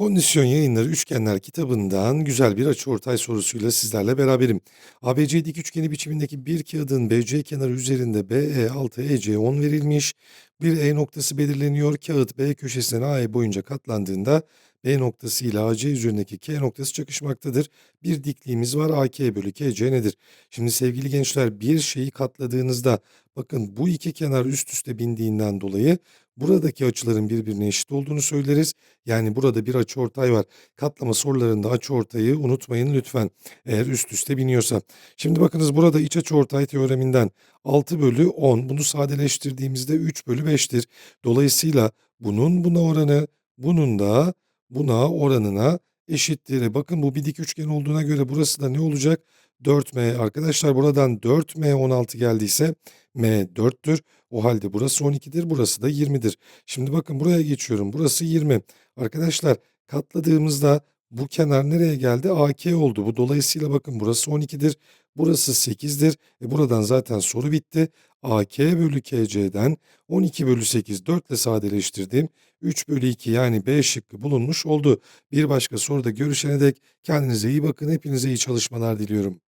Kondisyon Yayınları Üçgenler kitabından güzel bir açıortay sorusuyla sizlerle beraberim. ABC dik üçgeni biçimindeki bir kağıdın BC kenarı üzerinde BE 6 EC 10 verilmiş. Bir E noktası belirleniyor. Kağıt B köşesinden AE boyunca katlandığında B noktası ile AC üzerindeki K noktası çakışmaktadır. Bir dikliğimiz var. AK bölü KC nedir? Şimdi sevgili gençler bir şeyi katladığınızda bakın bu iki kenar üst üste bindiğinden dolayı buradaki açıların birbirine eşit olduğunu söyleriz. Yani burada bir açıortay var. Katlama sorularında açıortayı unutmayın lütfen eğer üst üste biniyorsa. Şimdi bakınız burada iç açıortay teoreminden 6 bölü 10 bunu sadeleştirdiğimizde 3 bölü 5'tir. Dolayısıyla bunun buna oranı bunun da buna oranına eşittir. E bakın bu bir dik üçgen olduğuna göre burası da ne olacak? 4M. Arkadaşlar buradan 4M 16 geldiyse M 4'tür. O halde burası 12'dir. Burası da 20'dir. Şimdi bakın buraya geçiyorum. Burası 20. Arkadaşlar katladığımızda bu kenar nereye geldi? AK oldu. Bu dolayısıyla bakın burası 12'dir. Burası 8'dir. E buradan zaten soru bitti. AK bölü KC'den 12 bölü 8 4 ile sadeleştirdim. 3 bölü 2 yani B şıkkı bulunmuş oldu. Bir başka soruda görüşene dek kendinize iyi bakın. Hepinize iyi çalışmalar diliyorum.